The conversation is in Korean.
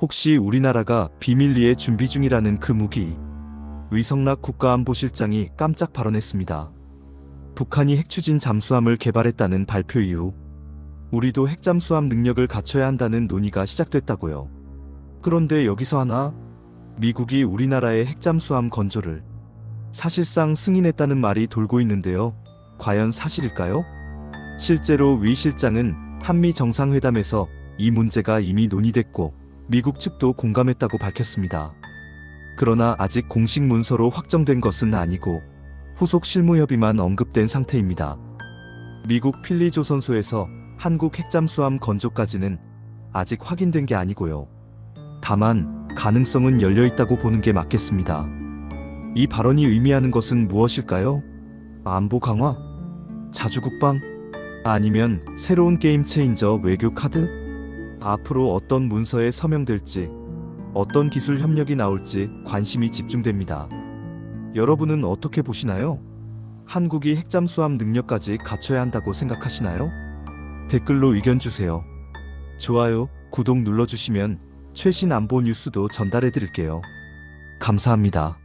혹시 우리나라가 비밀리에 준비 중이라는 그 무기. 위성락 국가안보실장이 깜짝 발언했습니다. 북한이 핵추진 잠수함을 개발했다는 발표 이후 우리도 핵잠수함 능력을 갖춰야 한다는 논의가 시작됐다고요. 그런데 여기서 하나 미국이 우리나라의 핵잠수함 건조를 사실상 승인했다는 말이 돌고 있는데요. 과연 사실일까요? 실제로 위 실장은 한미 정상회담에서 이 문제가 이미 논의됐고 미국 측도 공감했다고 밝혔습니다. 그러나 아직 공식 문서로 확정된 것은 아니고 후속 실무 협의만 언급된 상태입니다. 미국 필리조선소에서 한국 핵잠수함 건조까지는 아직 확인된 게 아니고요. 다만 가능성은 열려 있다고 보는 게 맞겠습니다. 이 발언이 의미하는 것은 무엇일까요? 안보 강화? 자주국방? 아니면 새로운 게임 체인저 외교 카드? 앞으로 어떤 문서에 서명될지, 어떤 기술 협력이 나올지 관심이 집중됩니다. 여러분은 어떻게 보시나요? 한국이 핵잠 수함 능력까지 갖춰야 한다고 생각하시나요? 댓글로 의견 주세요. 좋아요, 구독 눌러주시면 최신 안보 뉴스도 전달해 드릴게요. 감사합니다.